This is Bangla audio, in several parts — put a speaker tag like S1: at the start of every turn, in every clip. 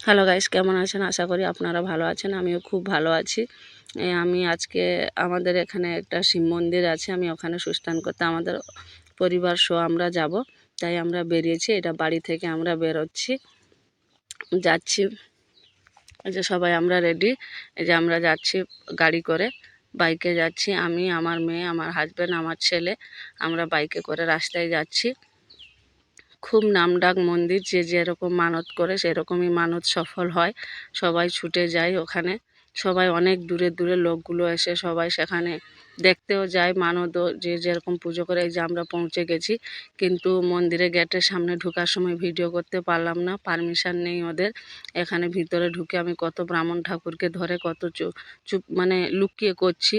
S1: হ্যালো গাইস কেমন আছেন? আশা করি আপনারা ভালো আছেন, আমিও খুব ভালো আছি। আমি আজকে আমাদের এখানে একটা শিব মন্দির আছে, আমি ওখানে সুস্থান করতে, আমাদের পরিবার সহ আমরা যাব। তাই আমরা বেরিয়েছি, এটা বাড়ি থেকে আমরা বেরোচ্ছি। যাচ্ছি যে সবাই আমরা রেডি এই যে আমরা যাচ্ছি গাড়ি করে বাইকে যাচ্ছি। আমি, আমার মেয়ে, আমার হাজব্যান্ড আমার ছেলে, আমরা বাইকে করে রাস্তায় যাচ্ছি। খুব নামডাক মন্দির, যে যেরকম মানত করে সেরকমই মানত সফল হয়। সবাই ছুটে যায় ওখানে। সবাই অনেক দূরে দূরে লোকগুলো এসে সবাই সেখানে দেখতেও যায় মানতও যে যেরকম পুজো করে, এই যে আমরা পৌঁছে গেছি। কিন্তু মন্দিরে গেটের সামনে ঢুকার সময় ভিডিও করতে পারলাম না, পারমিশন নেই ওদের। এখানে ভিতরে ঢুকে আমি কত ব্রাহ্মণ ঠাকুরকে ধরে কত চুপ মানে লুকিয়ে করছি।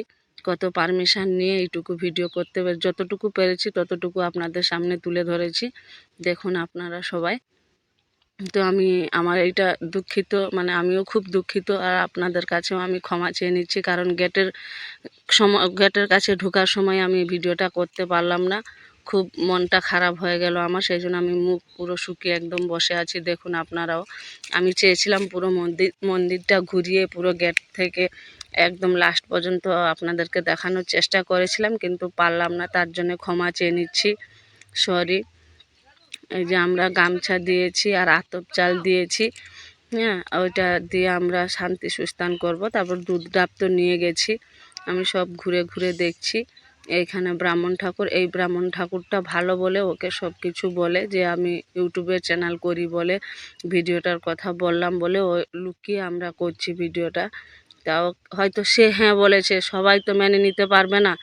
S1: কত পারমিশন নিয়ে এইটুকু ভিডিও করতে যতটুকু পেরেছি ততটুকু আপনাদের সামনে তুলে ধরেছি। দেখুন আপনারা সবাই। তো আমি, আমার এইটা দুঃখিত মানে আমিও খুব দুঃখিত আর আপনাদের কাছেও আমি ক্ষমা চেয়ে নিচ্ছি কারণ গেটের সময় গেটের কাছে ঢোকার সময় আমি ভিডিওটা করতে পারলাম না। খুব মনটা খারাপ হয়ে গেল আমার, সেই জন্য আমি মুখ পুরো শুকিয়ে একদম বসে আছি। দেখুন আপনারাও। আমি চেয়েছিলাম পুরো মন্দির মন্দিরটা ঘুরিয়ে পুরো গেট থেকে একদম লাস্ট পর্যন্ত আপনাদেরকে দেখানোর চেষ্টা করেছিলাম, কিন্তু পারলাম না, তার জন্য ক্ষমা চেয়ে নিচ্ছি। সরি এই যে আমরা গামছা দিয়েছি আর আতপ চাল দিয়েছি হ্যাঁ ওইটা দিয়ে আমরা শান্তি সুস্থান করব। তারপর দুধ ডাব তো নিয়ে গেছি, আমি সব ঘুরে ঘুরে দেখছি। এইখানে ব্রাহ্মণ ঠাকুর, এই ব্রাহ্মণ ঠাকুরটা ভালো বলে ওকে সব কিছু বলে যে আমি ইউটিউবের চ্যানেল করি বলে, ভিডিওটার কথা বললাম বলে ও লুকিয়ে আমরা করছি ভিডিওটা। তাও হয়তো সে হ্যাঁ বলেছে, সবাই তো মেনে নিতে পারবে না।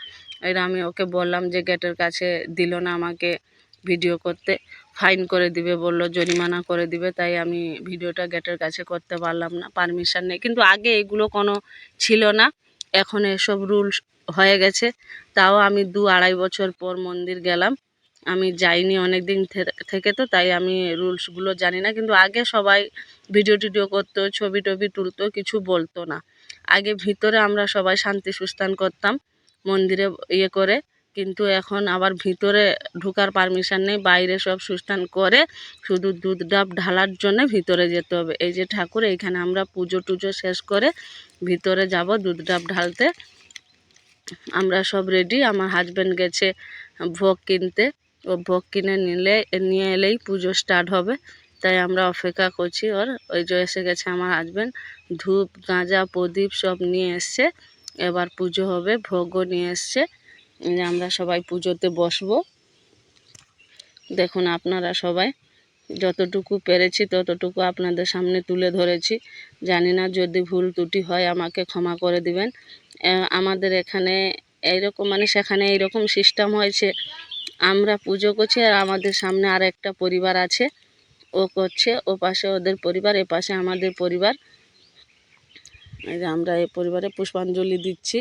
S1: এর আমি ওকে বললাম যে গেটের কাছে দিল না আমাকে ভিডিও করতে। ফাইন করে দিবে, বলল জরিমানা করে দিবে, তাই আমি ভিডিওটা গেটের কাছে করতে পারলাম না, পারমিশন নেই। কিন্তু আগে এগুলো কোনো ছিল না, এখন এসব রুলস হয়ে গেছে। তাও আমি দু আড়াই বছর পর মন্দির গেলাম। আমি যাইনি অনেক দিন থেকে তো, তাই আমি রুলসগুলো জানি না। কিন্তু আগে সবাই ভিডিও টিডিও করতো, ছবি টবি তুলতো, কিছু বলতো না। আগে ভিতরে আমরা সবাই শান্তি সুস্থান করতাম মন্দিরে ইয়ে করে, কিন্তু এখন আবার ভিতরে ঢুকার পারমিশন নেই, বাইরে সব সুস্থান করে শুধু দুধ ডাব ঢালার জন্য ভিতরে যেতে হবে। এই যে ঠাকুর, এইখানে আমরা পুজো টুজো শেষ করে ভিতরে যাব দুধ ডাব ঢালতে। আমরা সব রেডি আমার হাজব্যান্ড গেছে ভোগ কিনতে। ও ভোগ কিনে নিলে, নিয়ে এলেই পুজো স্টার্ট হবে। তাই আমরা অপেক্ষা করছি। ওর ওই যে এসে গেছে আমার হাজব্যান্ড ধূপ, গাঁজা, প্রদীপ সব নিয়ে এসছে। এবার পুজো হবে, ভোগও নিয়ে এসছে। আমরা সবাই পুজোতে বসবো। দেখুন আপনারা সবাই, যতটুকু পেরেছি ততটুকু আপনাদের সামনে তুলে ধরেছি। জানি না যদি ভুল ত্রুটি হয় আমাকে ক্ষমা করে দিবেন। আমাদের এখানে এইরকম মানে সেখানে এইরকম সিস্টেম হয়েছে। আমরা পুজো করছি আর আমাদের সামনে আর একটা পরিবার আছে। ও করছে, ও পাশে ওদের পরিবার, এ পাশে আমাদের পরিবার। এই যে আমরা এই পরিবারে পুষ্পাঞ্জলি দিচ্ছি।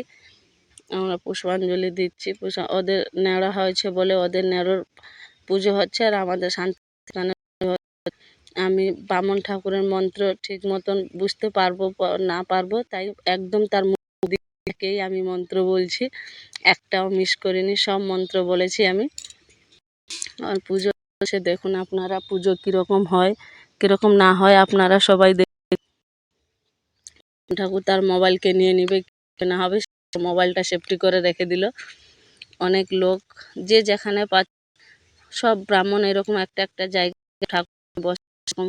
S1: আমরা পুষ্পাঞ্জলি দিচ্ছি। পুষ্পা, ওদের নেড়া হয়েছে বলে ওদের নেড়োর পুজো হচ্ছে আর আমাদের শান্তি আমি বামন ঠাকুরের মন্ত্র ঠিক মতন বুঝতে পারব না পারব, তাই একদম তার দিকেই আমি মন্ত্র বলছি। একটাও মিস করিনি, সব মন্ত্র বলেছি আমি। আর পুজো হচ্ছে দেখুন আপনারা পুজো কীরকম হয়, কীরকম না হয় আপনারা সবাই ঠাকুর তার মোবাইলকে নিয়ে নিবে না হবে মোবাইলটা সেফটি করে রেখে দিল। অনেক লোক যে যেখানে পাচ্ছে সব ব্রাহ্মণ এরকম একটা একটা জায়গায় ঠাকুর বসে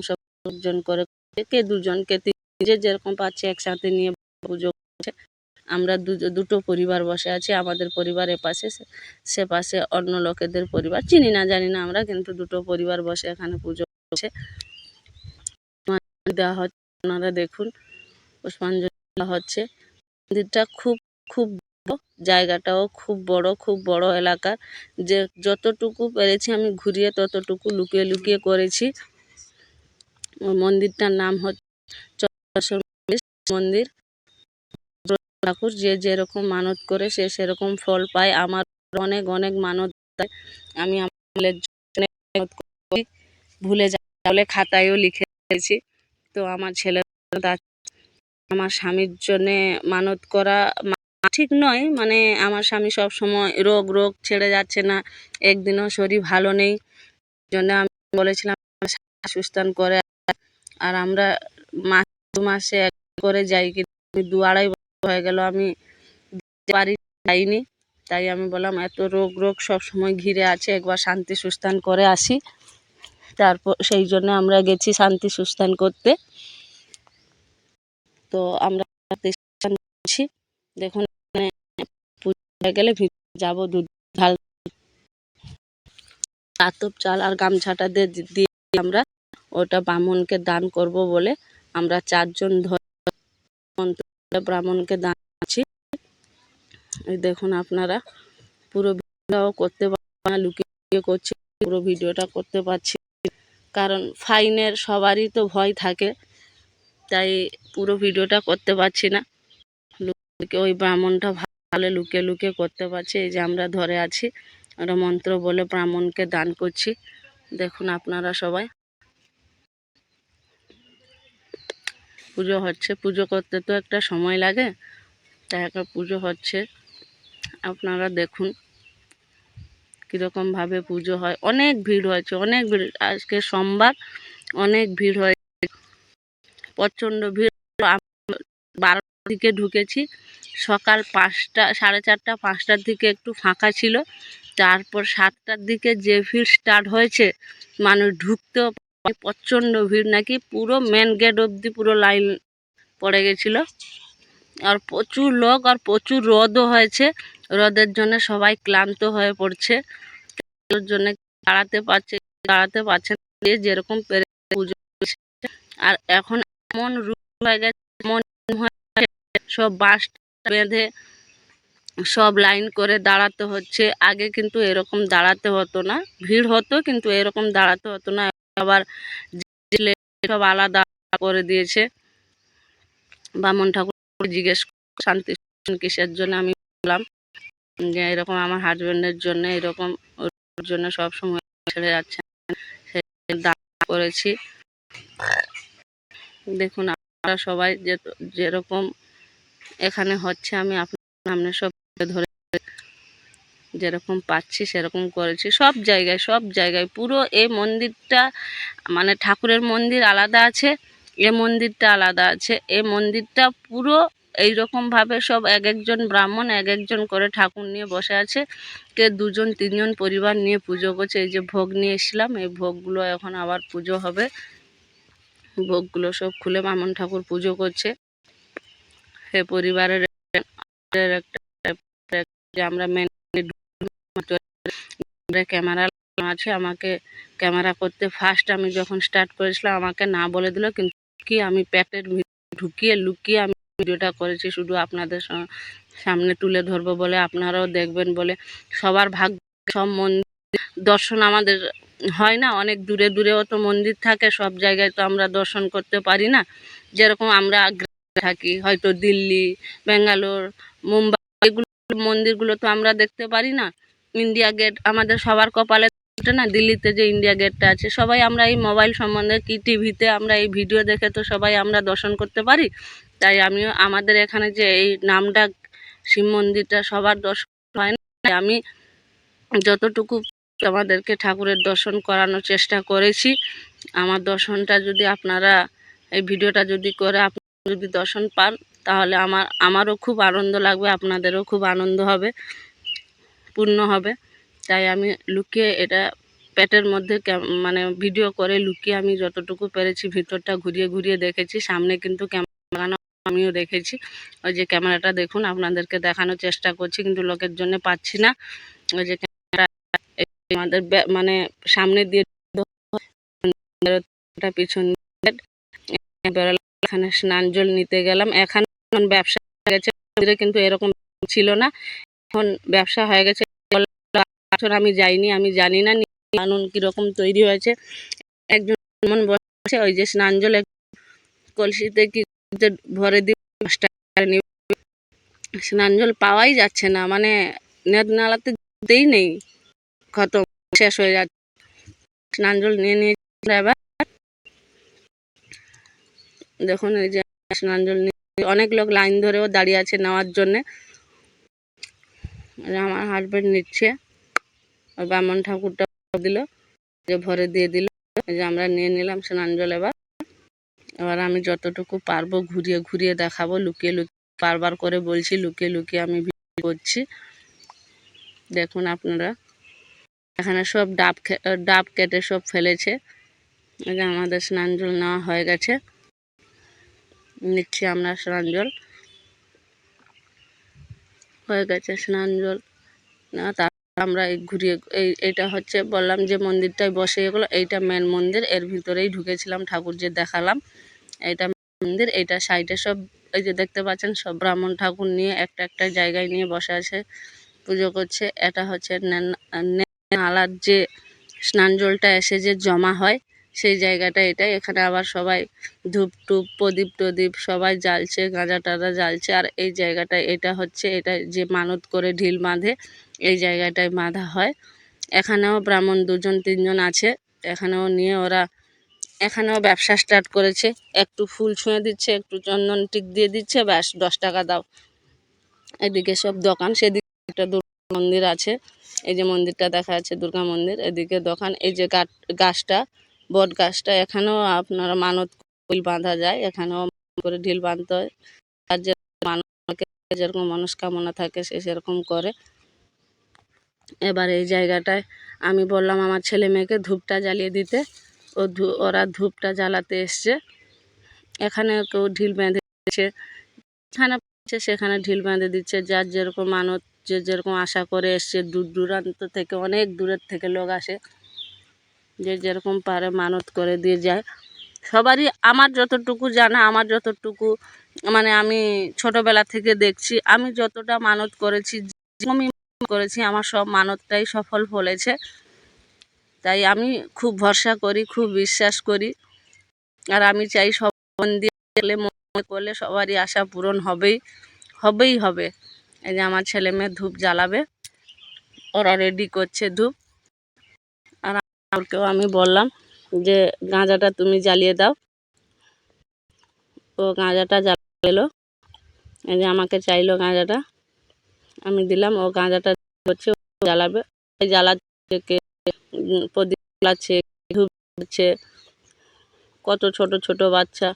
S1: সব লোকজন করে, কে দুজন কে যে যেরকম পাচ্ছে একসাথে নিয়ে পুজো আমরা দুটো পরিবার বসে আছি, আমাদের পরিবার পাশে, সে পাশে অন্য লোকেদের পরিবার। চিনি না, জানি না আমরা, কিন্তু দুটো পরিবার বসে এখানে পুজো করছে। দেওয়া হচ্ছে, আপনারা দেখুন পুষ্পাঞ্জলি হচ্ছে। মন্দিরটা খুব খুব জায়গাটাও খুব বড় খুব বড় এলাকার যে, যতটুকু পেরেছি আমি ঘুরিয়ে ততটুকু লুকিয়ে লুকিয়ে করেছি। মন্দিরটার নাম হচ্ছে মন্দির। ঠাকুর যে যেরকম মানত করে সে সেরকম ফল পায়। আমার অনেক অনেক মানত দেয়। আমি ভুলে যাওয়ালে খাতায়ও লিখে রেখেছি তো আমার ছেলে আমার স্বামীর জন্যে মানত করা ঠিক নয়। মানে আমার স্বামী সব সময় রোগ রোগ ছেড়ে যাচ্ছে না। একদিনও শরীর ভালো নেই। জন্য আমি বলেছিলাম সুস্থান করে আর আমরা মাস, দু মাসে করে যাই। কিন্তু দু আড়াই হয়ে গেল, আমি পারি, যাইনি। তাই আমি বললাম, এত রোগ রোগ সব সময় ঘিরে আছে, একবার শান্তি সুস্থান করে আসি। তারপর সেই জন্য আমরা গেছি শান্তি সুস্থান করতে। তো আমরা দেখুন হয়ে গেলে যাব দুধ ঢাল আতপ চাল আর গামছাটা দিয়ে দিয়ে আমরা ওটা ব্রাহ্মণকে দান করব বলে আমরা চারজন ধরে ব্রাহ্মণকে দান এই দেখুন আপনারা পুরো ভিডিও করতে পারছি লুকিয়ে করছি, পুরো ভিডিওটা করতে পারছি। কারণ ফাইনের সবারই তো ভয় থাকে, তাই পুরো ভিডিওটা করতে পারছি না। লুকিয়ে ওই ব্রাহ্মণটা ভালো লুকিয়ে লুকিয়ে করতে পারছি। এই যে আমরা ধরে আছি আমরা মন্ত্র বলে ব্রাহ্মণকে দান করছি। দেখুন আপনারা সবাই। পুজো হচ্ছে, পুজো করতে তো একটা সময় লাগে তাই একটা পুজো হচ্ছে। আপনারা দেখুন কীরকমভাবে পুজো হয়। অনেক ভিড় হয়েছে, অনেক ভিড়। আজকে সোমবার অনেক ভিড় হয়েছে প্রচণ্ড ভিড়। বারোটার দিকে ঢুকেছি, সকাল পাঁচটা, সাড়ে চারটা, পাঁচটার দিকে একটু ফাঁকা ছিল। তারপর সাতটার দিকে যে ভিড় স্টার্ট হয়েছে, মানুষ ঢুকতেও প্রচণ্ড ভিড়, নাকি পুরো মেন গেট অবধি পুরো লাইন পড়ে গেছিল। আর প্রচুর লোক আর প্রচুর রোদও হয়েছে। রোদের জন্য সবাই ক্লান্ত হয়ে পড়ছে। জন্য দাঁড়াতে পারছে দাঁড়াতে পারছে যেরকম পুজো আর এখন এমন রূপ হয়ে গেছে, এমন সব বাঁশ বেঁধে সব লাইন করে দাঁড়াতে হচ্ছে। আগে কিন্তু এরকম দাঁড়াতে হতো না। ভিড় হতো কিন্তু এরকম দাঁড়াতে হতো না। আবার সব আলাদা করে দিয়েছে। বামন ঠাকুর জিজ্ঞেস শান্তি কিসের জন্য? আমি বললাম, যে এরকম আমার হাজবেন্ডের জন্য, এরকম জন্য সব সময় ছেড়ে যাচ্ছে দান করেছি। দেখুন আপনারা সবাই যে, যেরকম এখানে হচ্ছে, আমি আপনার সামনে সব ধরে যেরকম পাচ্ছি সেরকম করেছি। সব জায়গায় সব জায়গায় পুরো এই মন্দিরটা মানে ঠাকুরের মন্দির আলাদা আছে, এ মন্দিরটা আলাদা আছে। এ মন্দিরটা পুরো এইরকমভাবে সব এক একজন ব্রাহ্মণ এক একজন করে ঠাকুর নিয়ে বসে আছে। কে দুজন, তিনজন পরিবার নিয়ে পুজো করছে। এই যে ভোগ নিয়ে এসেছিলাম, এই ভোগগুলো এখন আবার পুজো হবে। ভোগগুলো সব খুলে বামন ঠাকুর পুজো করছে। হে পরিবারের একটা আমরা মেন ক্যামেরা আছে, আমাকে ক্যামেরা করতে ফার্স্ট আমি যখন স্টার্ট করেছিলাম, আমাকে না বলে দিল, কিন্তু কি আমি ভিতরে ঢুকিয়ে লুকিয়ে আমি ভিডিওটা করেছি, শুধু আপনাদের সামনে তুলে ধরবো বলে, আপনারাও দেখবেন বলে। সবার ভাগ সব মন্দির, দর্শন আমাদের হয় না, অনেক দূরে দূরেও তো মন্দির থাকে, সব জায়গায় তো আমরা দর্শন করতে পারি না। যেরকম আমরা থাকি, হয়তো দিল্লি, ব্যাঙ্গালোর, মুম্বাই, এগুলো মন্দিরগুলো তো আমরা দেখতে পারি না। ইন্ডিয়া গেট আমাদের সবার কপালে না, দিল্লিতে যে ইন্ডিয়া গেটটা আছে। সবাই আমরা এই মোবাইল সম্বন্ধে কি টিভিতে আমরা এই ভিডিও দেখে তো সবাই আমরা দর্শন করতে পারি। তাই আমিও, আমাদের এখানে যে এই নামডাক শিব মন্দিরটা সবার দর্শন হয় না। আমি যতটুকু আমাদেরকে ঠাকুরের দর্শন করানোর চেষ্টা করেছি, আমার দর্শনটা যদি আপনারা, এই ভিডিওটা যদি করে আপনারা যদি দর্শন পান তাহলে আমার, আমারও খুব আনন্দ লাগবে, আপনাদেরও খুব আনন্দ হবে, পূর্ণ হবে তাই আমি লুকিয়ে এটা পেটের মধ্যে মানে ভিডিও করে লুকিয়ে আমি যতটুকু পেরেছি ভিতরটা ঘুরিয়ে ঘুরিয়ে দেখেছি, সামনে কিন্তু ক্যামেরা আমিও দেখেছি ওই যে ক্যামেরাটা দেখুন, আপনাদেরকে দেখানোর চেষ্টা করছি, কিন্তু লোকের জন্য পাচ্ছি না ওই যে ক্যামেরা আমাদের মানে সামনে দিয়ে পিছন। এখানে স্নান জল নিতে গেলাম, এখানে এখন ব্যবসা হয়ে গেছে মন্দিরে কিন্তু এরকম ছিল না। এখন ব্যবসা হয়ে গেছে বছর আমি যাইনি, আমি জানি না কানুন কীরকম তৈরি হয়েছে। একজন এমন বসে, ওই যে স্নান জল কলসিতে কি ভরে দিয়ে স্নান জল পাওয়াই যাচ্ছে না মানে নেট নালাতে দিতেই নেই খতম শেষ হয়ে যাচ্ছে। স্নান জল নিয়ে নিয়ে এবার দেখুন, এই যে স্নান জল নিয়ে অনেক লোক লাইন ধরেও দাঁড়িয়ে আছে নেওয়ার জন্যে। আমার হাজবেন্ড নিচ্ছে। ব্রাহ্মণ ঠাকুরটা দিল, যে ভরে দিয়ে দিল। যে আমরা নিয়ে নিলাম স্নান জল এবার। এবার আমি যতটুকু পারব ঘুরিয়ে ঘুরিয়ে দেখাবো, লুকিয়ে লুকিয়ে, বারবার করে বলছি, লুকিয়ে লুকিয়ে আমি ভিডিও করছি। দেখুন আপনারা, এখানে সব ডাব ডাব কেটে সব ফেলেছে। আমাদের স্নান জল নেওয়া হয়ে গেছে। নিচ্ছি আমরা স্নান জল। হয়ে গেছে স্নান জল। নেওয়া তারপর আমরা এই ঘুরিয়ে, এই, এইটা হচ্ছে বললাম যে মন্দিরটায় বসে এগুলো, এইটা মেন মন্দির। এর ভিতরেই ঢুকেছিলাম ঠাকুর যে দেখালাম। এইটা মন্দির, এইটা সাইডে সব, এই যে দেখতে পাচ্ছেন, সব ব্রাহ্মণ ঠাকুর নিয়ে একটা একটা জায়গায় নিয়ে বসে আছে, পুজো করছে। এটা হচ্ছে নে- নালার যে স্নান জলটা এসে যে জমা হয় সেই জায়গাটা এটাই। এখানে আবার সবাই ধূপ টুপ, প্রদীপ টদীপ, সবাই জ্বালছে, গাঁজা টাজা জ্বালছে। আর এই জায়গাটা, এটা হচ্ছে, এটা যে মানত করে ঢিল বাঁধে, এই জায়গাটায় বাঁধা হয়। এখানেও ব্রাহ্মণ দুজন, তিনজন আছে। এখানেও নিয়ে ওরা, এখানেও ব্যবসা স্টার্ট করেছে। একটু ফুল ছুঁয়ে দিচ্ছে, একটু চন্দন টিক দিয়ে দিচ্ছে, ব্যাস, দশ টাকা দাও। এদিকে সব দোকান, সেদিকে একটা দুর্গা মন্দির আছে। এই যে মন্দিরটা দেখা যাচ্ছে, দুর্গা মন্দির। এদিকে দোকান, এই যে গাছ, গাছটা বট গাছটা এখানেও আপনারা মানত ঢিল বাঁধা যায়, এখানেও করে ঢিল বাঁধতে হয়। আর যে যেরকম মনস্কামনা থাকে সে সেরকম করে। এবার এই জায়গাটায় আমি বললাম আমার ছেলে মেয়েকে ধূপটা জ্বালিয়ে দিতে। ও ওরা ধূপটা জ্বালাতে এসছে। এখানে কেউ ঢিল বেঁধে দিচ্ছে। পাচ্ছে সেখানে ঢিল বেঁধে দিচ্ছে। যার যেরকম মানত, যে যেরকম আশা করে এসছে, দূর দূরান্ত থেকে, অনেক দূরের থেকে লোক আসে। যে যেরকম পারে মানত করে দিয়ে যায়। সবারই আমার যতটুকু জানা, আমার যতটুকু মানে আমি ছোটবেলা থেকে দেখছি, আমি যতটা মানত করেছি, যেরকমই করেছি, আমার সব মানতটাই সফল ফলেছে। তাই আমি খুব ভরসা করি, খুব বিশ্বাস করি। আর আমি চাই সব মন দিয়ে মনে করলে সবারই আশা পূরণ হবেই হবেই হবে। এই যে আমার ছেলে মেয়ে ধূপ জ্বালাবে, ওরা রেডি করছে ধূপ। আমাকেও আমি বললাম যে গাঁজাটা তুমি জ্বালিয়ে দাও। ও গাঁজাটা জ্বালালো। এই যে আমাকে চাইলো গাঁজাটা। আমি দিলাম ও গাঁজাটা হচ্ছে জ্বালাবে। জ্বালাচ্ছে কে উম, প্রদীপ জ্বালাচ্ছে কত ছোট ছোট বাচ্চা।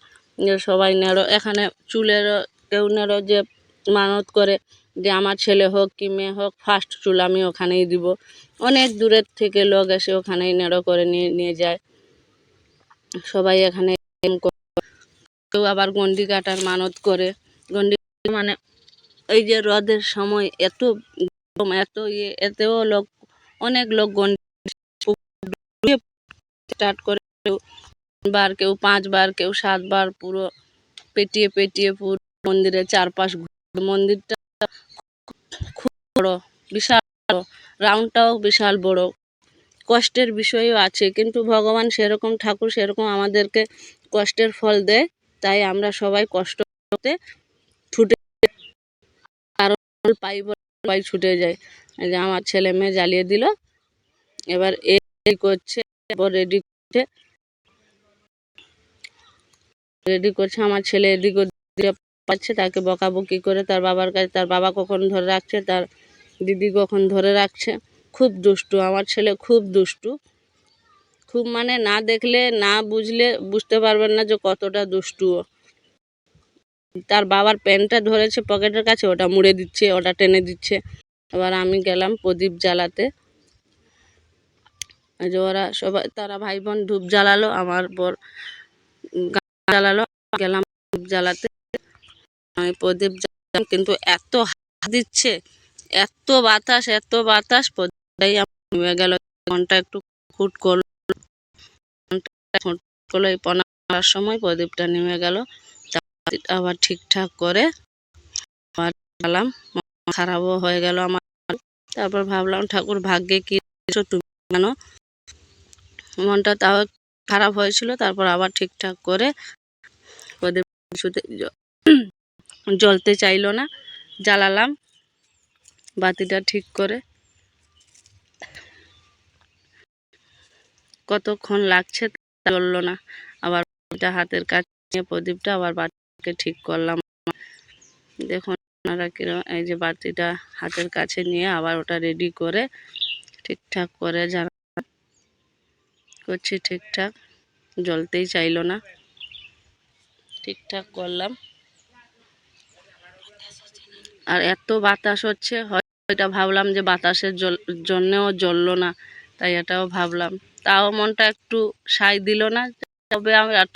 S1: সবাই নেড়ো। এখানে চুলের কেউ নেড়ো যে মানত করে। যে আমার ছেলে হোক কি মেয়ে হোক ফার্স্ট চুল আমি ওখানেই দিব। অনেক দূরের থেকে লোক এসে ওখানেই নেড়ো করে নিয়ে নিয়ে যায়। সবাই এখানে কেউ আবার গন্ডি কাটার মানত করে। গন্ডি মানে এই যে রথের সময় এত এত ইয়ে এতেও লোক, অনেক লোক গন্ডি স্টার্ট করে কেউ বার, কেউ পাঁচবার, কেউ সাতবার পুরো পেটিয়ে পেটিয়ে পুরো মন্দিরের চারপাশ মন্দিরটা বড়, বিশাল রাউন্ডটাও বিশাল বড়। কষ্টের বিষয়ও আছে, কিন্তু ভগবান সেরকম, ঠাকুর সেরকম আমাদেরকে কষ্টের ফল দেয়, তাই আমরা সবাই কষ্ট করতে ছুটে পাই সবাই ছুটে যায়। যে আমার ছেলে মেয়ে জ্বালিয়ে দিল, এবার এ করছে রেডি করছে। রেডি করছে, আমার ছেলে এদিক পাচ্ছে, তাকে বকাবকি করে তার বাবার কাছে, তার বাবা কখন ধরে রাখছে, তার দিদি কখন ধরে রাখছে, খুব দুষ্টু, আমার ছেলে খুব দুষ্টু। খুব মানে না দেখলে, না বুঝলে বুঝতে পারবেন না যে কতটা দুষ্টু ও। তার বাবার প্যান্টটা ধরেছে পকেটের কাছে, ওটা মুড়ে দিচ্ছে, ওটা টেনে দিচ্ছে। এবার আমি গেলাম প্রদীপ জ্বালাতে। যে ওরা সবাই, তারা ভাই বোন ধূপ জ্বালালো, আমার পর জ্বালালো, গেলাম ধূপ জ্বালাতে। আমি প্রদীপ জ্বালাম কিন্তু এত হাত দিচ্ছে এত বাতাস এত বাতাস আমার নিভে গেল। মনটা একটু ফুট করল। করল, এই পনেরো সময় প্রদীপটা নেমে গেল। আবার ঠিকঠাক করে জ্বালাম খারাপও হয়ে গেল আমার। তারপর ভাবলাম, ঠাকুর ভাগ্যে কি তুমি জানো? মনটা তাও খারাপ হয়েছিল। তারপর আবার ঠিকঠাক করে প্রদীপ জ্বলতে চাইলো না, জ্বালালাম। বাতিটা ঠিক করে। কতক্ষণ লাগছে চলল না। আবার হাতের কাছে নিয়ে প্রদীপটা আবার বাতিকে ঠিক করলাম। দেখুন আপনারা কীরকম এই যে বাতিটা হাতের কাছে নিয়ে আবার ওটা রেডি করে ঠিকঠাক করে জ্বালা করছি ঠিকঠাক, জ্বলতেই চাইলো না। ঠিকঠাক করলাম। আর এত বাতাস হচ্ছে এটা ভাবলাম যে বাতাসের জন্যেও জ্বললো না, তাই এটাও ভাবলাম। তাও মনটা একটু সাই দিল না, তবে আমি আর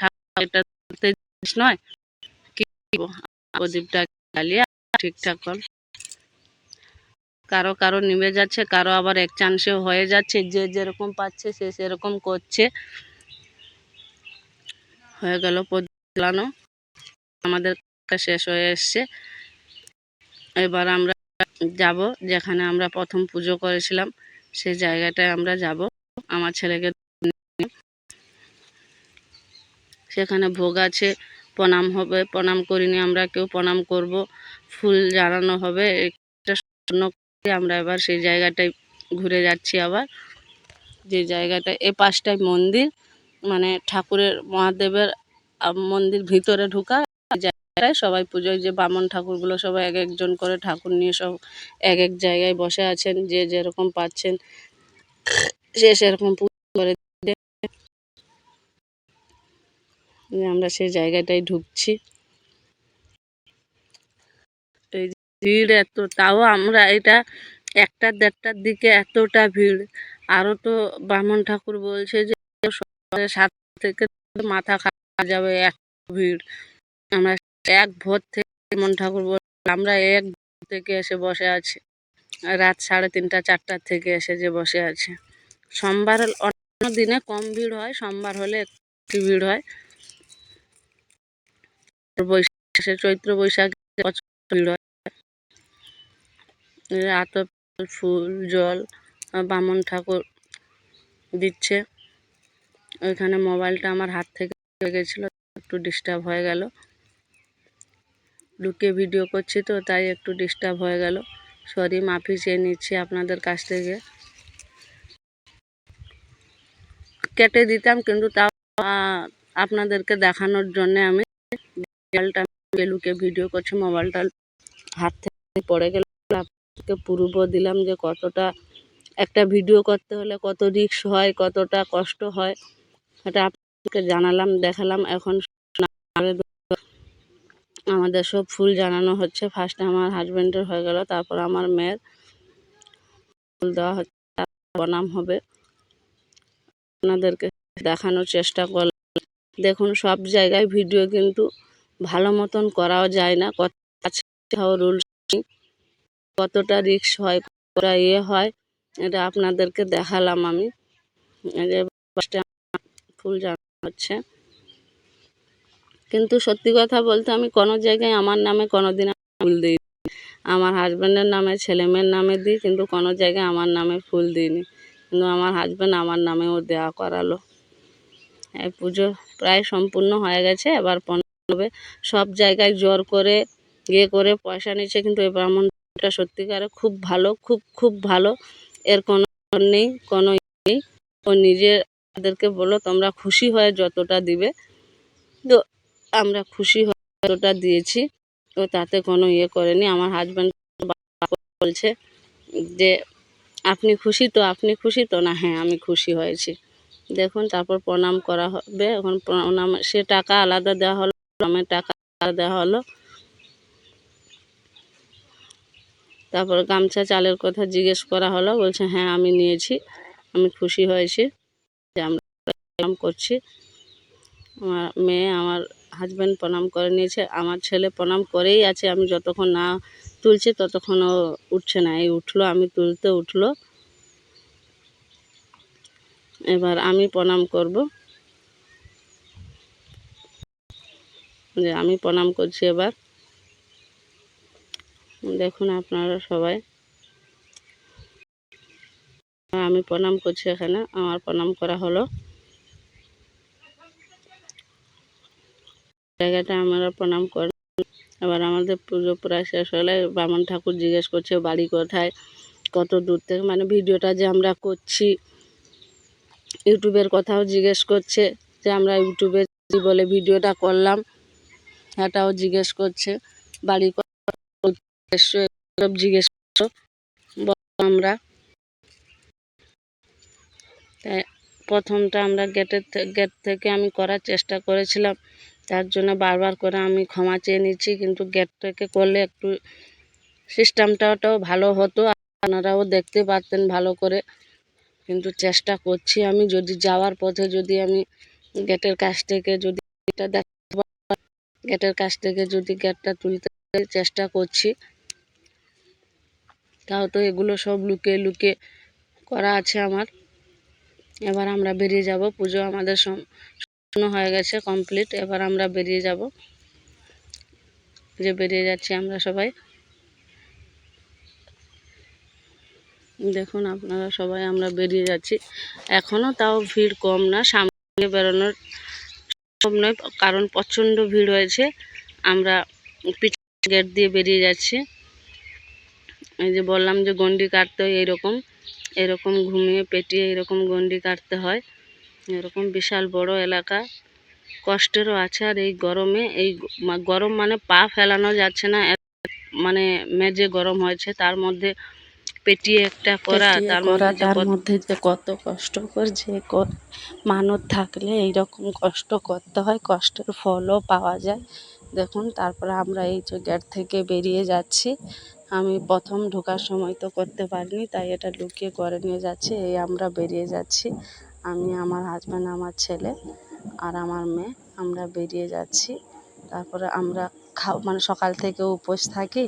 S1: নয় ঠিকঠাক কর। কারও কারও নিভে যাচ্ছে, কারও আবার এক চান্সে হয়ে যাচ্ছে, যে যেরকম পাচ্ছে সে সেরকম করছে। হয়ে গেল প্রদীপ জ্বালানো। আমাদের শেষ হয়ে এসছে। এবার আমরা যাব যেখানে আমরা প্রথম পুজো করেছিলাম, সেই জায়গাটায় আমরা যাব। আমার ছেলেকে সেখানে ভোগ আছে, প্রণাম হবে, প্রণাম করিনি আমরা, কেউ প্রণাম করব, ফুল জ্বালানো হবে, একটা আমরা এবার সেই জায়গাটায় ঘুরে যাচ্ছি আবার। যে জায়গাটা, এ পাশটায় মন্দির মানে ঠাকুরের মহাদেবের মন্দির ভিতরে ঢুকা এই জায়গাটায় সবাই পুজোয় যে বামন ঠাকুরগুলো সবাই এক একজন করে ঠাকুর নিয়ে সব এক এক জায়গায় বসে আছেন, যে যেরকম পাচ্ছেন, সে সেরকম করে আমরা সেই জায়গাটায় ঢুকছি। এই ভিড় এত, তাও আমরা এটা একটা দেড়টার দিকে এতটা ভিড়। আরও তো বামন ঠাকুর বলছে যে সাত থেকে মাথা খাওয়া যাবে, এত ভিড়। আমরা এক ভোর থেকে বামন ঠাকুর বল, আমরা এক থেকে এসে বসে আছি। রাত সাড়ে তিনটা চারটার থেকে এসে যে বসে আছে। সোমবার অন্য দিনে কম ভিড় হয়, সোমবার হলে একটু ভিড় হয়। বৈশাখে, চৈত্র বৈশাখে ভিড় হয়। আতপ ফুল, জল, বামন ঠাকুর দিচ্ছে। ওইখানে মোবাইলটা আমার হাত থেকে গেছিল একটু ডিস্টার্ব হয়ে গেল। লুকিয়ে ভিডিও করছি তো, তাই একটু ডিস্টার্ব হয়ে গেল। সরি মাফি চেয়ে নিচ্ছি আপনাদের কাছ থেকে। কেটে দিতাম, কিন্তু তাও আপনাদেরকে দেখানোর জন্যে আমি মোবাইলটা লুকিয়ে ভিডিও করছি, মোবাইলটা হাত থেকে পড়ে গেল। আপনাকে পূর্ব দিলাম যে কতটা একটা ভিডিও করতে হলে কত রিস্ক হয়, কতটা কষ্ট হয়। সেটা আপনাকে জানালাম, দেখালাম, এখন আমাদের সব ফুল জানানো হচ্ছে। ফার্স্টে আমার হাজব্যান্ডের হয়ে গেল, তারপর আমার মেয়ের। ফুল দেওয়া হচ্ছে প্রণাম হবে। আপনাদেরকে দেখানোর চেষ্টা করলাম। দেখুন, সব জায়গায় ভিডিও কিন্তু ভালো মতন করাও যায় না। কত রুলস কতটা রিস্ক হয়, কতটা ইয়ে হয়, এটা আপনাদেরকে দেখালাম আমি। ফুল জানানো হচ্ছে। কিন্তু সত্যি কথা বলতে আমি কোনো জায়গায় আমার নামে কোনো দিন ফুল দিই আমার হাজব্যান্ডের নামে ছেলে মেয়ের নামে দিই, কিন্তু কোনো জায়গায় আমার নামে ফুল দিইনি। কিন্তু আমার হাজব্যান্ড আমার নামেও দেওয়া করালো। এই পুজো প্রায় সম্পূর্ণ হয়ে গেছে। এবার প্রণাম সব জায়গায় জোর করে ইয়ে করে পয়সা নিচ্ছে। কিন্তু এই ব্রাহ্মণটা সত্যিকারে খুব ভালো, খুব খুব ভালো। এর কোনো নেই কোনো নেই। ও নিজের তাদেরকে বলো তোমরা খুশি হয়ে যতটা দিবে। তো আমরা খুশি হয়ে যতটা দিয়েছি, ও তাতে কোনো ইয়ে করেনি। আমার হাজব্যান্ড বলছে যে, আপনি খুশি তো, আপনি খুশি তো? না হ্যাঁ আমি খুশি হয়েছি। দেখুন, তারপর প্রণাম করা হবে। এখন প্রণাম, সে টাকা আলাদা দেওয়া হলো, প্রণামের টাকা আলাদা দেওয়া হলো। তারপর গামছা চালের কথা জিজ্ঞেস করা হলো, বলছে হ্যাঁ আমি নিয়েছি, আমি খুশি হয়েছি, যে আমরা করছি। আমার মেয়ে, আমার হাজব্যান্ড প্রণাম করে নিয়েছে। আমার ছেলে প্রণাম করেই আছে, আমি যতক্ষণ না তুলছি ততক্ষণ ও উঠছে না। এই উঠল, আমি তুলতে উঠল। এবার আমি প্রণাম করব। যে আমি প্রণাম করছি এবার। দেখুন আপনারা সবাই। আমি প্রণাম করছি এখানে, আমার প্রণাম করা হলো। জায়গাটা আমরা প্রণাম করি। এবার আমাদের পুজো প্রায় শেষ হলে বামন ঠাকুর জিজ্ঞেস করছে, বাড়ি কোথায়? কত দূর থেকে? মানে ভিডিওটা যে আমরা করছি, ইউটিউবের কথাও জিজ্ঞেস করছে যে আমরা ইউটিউবে বলে ভিডিওটা করলাম সেটাও জিজ্ঞেস করছে, বাড়ি সব জিজ্ঞেস আমরা। প্রথমটা আমরা গেটের গেট থেকে আমি করার চেষ্টা করেছিলাম।
S2: তার জন্য বারবার করে আমি ক্ষমা চেয়ে নিচ্ছি, কিন্তু গেট থেকে করলে একটু সিস্টেমটাও ভালো হতো। আপনারাও দেখতে পারতেন ভালো করে। কিন্তু চেষ্টা করছি আমি, যদি যাওয়ার পথে যদি আমি গেটের কাছ থেকে যদি এটা দেখতে গেটের কাছ থেকে যদি গেটটা তুলতে চেষ্টা করছি। তাও তো এগুলো সব লুকিয়ে লুকিয়ে করা আছে আমার। এবার আমরা বেরিয়ে যাব, পুজো আমাদের হয়ে গেছে কমপ্লিট এবার আমরা বেরিয়ে যাব। যে বেরিয়ে যাচ্ছি আমরা সবাই। দেখুন আপনারা সবাই আমরা বেরিয়ে যাচ্ছি। এখনও তাও ভিড় কম না, সামনে বেরোনোর সম্ভব নয়, কারণ প্রচণ্ড ভিড় হয়েছে। আমরা পিছনে গেট দিয়ে বেরিয়ে যাচ্ছি। এই যে বললাম যে গন্ডি কাটতে হয়, এইরকম এরকম ঘুমিয়ে পেটিয়ে এরকম গন্ডি কাটতে হয়। এরকম বিশাল বড় এলাকা। কষ্টেরও আছে আর এই গরমে এই গরম মানে পা ফেলানো যাচ্ছে না। মানে মেজে গরম হয়েছে তার মধ্যে পেটিয়ে একটা করা তার মধ্যে যে
S1: তার
S2: কত-
S1: মধ্যে যে কত কষ্টকর যে মানত থাকলে এইরকম কষ্ট করতে হয় কষ্টের ফলও পাওয়া যায়। দেখুন তারপরে আমরা এই যে গেট থেকে বেরিয়ে যাচ্ছি। আমি প্রথম ঢোকার সময় তো করতে পারিনি তাই এটা লুকিয়ে করে নিয়ে যাচ্ছি এই আমরা বেরিয়ে যাচ্ছি। আমি, আমার হাজব্যান্ড আমার ছেলে আর আমার মেয়ে, আমরা বেরিয়ে যাচ্ছি। তারপরে আমরা খাও মানে সকাল থেকে উপোস থাকি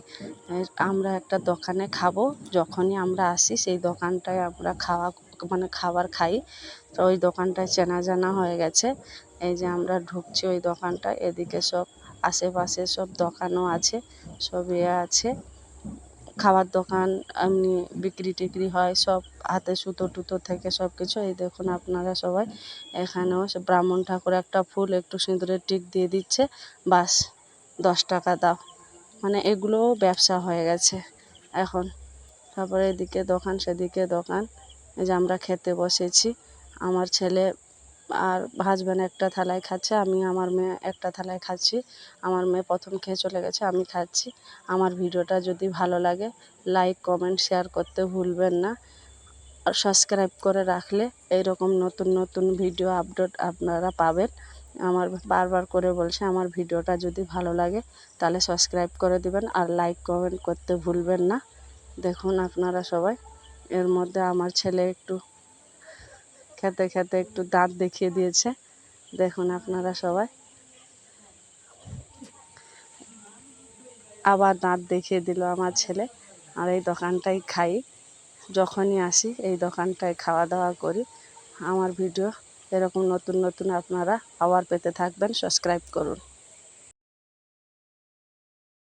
S1: আমরা একটা দোকানে খাব। যখনই আমরা আসি, সেই দোকানটায় আমরা খাওয়া মানে খাবার খাই। তো ওই দোকানটায় চেনা জানা হয়ে গেছে। এই যে আমরা ঢুকছি ওই দোকানটায়, এদিকে সব আশেপাশে সব দোকানও আছে, সব ইয়ে আছে। খাবার দোকান, এমনি বিক্রি টিক্রি হয়, সব হাতে সুতো টুতো থেকে সব কিছু এই দেখুন আপনারা সবাই এখানেও সে ব্রাহ্মণ ঠাকুর একটা ফুল একটু সিঁদুরের টিক দিয়ে দিচ্ছে। বাস, দশ টাকা দাও। মানে এগুলোও ব্যবসা হয়ে গেছে এখন। তারপরে এদিকে দোকান, সেদিকে দোকান। এই যে আমরা খেতে বসেছি। আমার ছেলে আর হাজব্যান্ড একটা থালায় খাচ্ছে, আমি আমার মেয়ে একটা থালায় খাচ্ছি। আমার মেয়ে প্রথম খেয়ে চলে গেছে, আমি খাচ্ছি। আমার ভিডিওটা যদি ভালো লাগে লাইক কমেন্ট শেয়ার করতে ভুলবেন না। আর সাবস্ক্রাইব করে রাখলে এইরকম নতুন নতুন ভিডিও আপলোড আপনারা পাবেন। আমার বারবার করে বলছে, আমার ভিডিওটা যদি ভালো লাগে, তাহলে সাবস্ক্রাইব করে দিবেন আর লাইক কমেন্ট করতে ভুলবেন না। দেখুন আপনারা সবাই। এর মধ্যে আমার ছেলে একটু খেতে খেতে একটু দাঁত দেখিয়ে দিয়েছে। দেখুন আপনারা সবাই। আবার দাঁত দেখিয়ে দিল আমার ছেলে। আর এই দোকানটাই খাই। যখনই আসি এই দোকানটায় খাওয়া দাওয়া করি। আমার ভিডিও এরকম নতুন নতুন আপনারা আবার পেতে থাকবেন। সাবস্ক্রাইব করুন।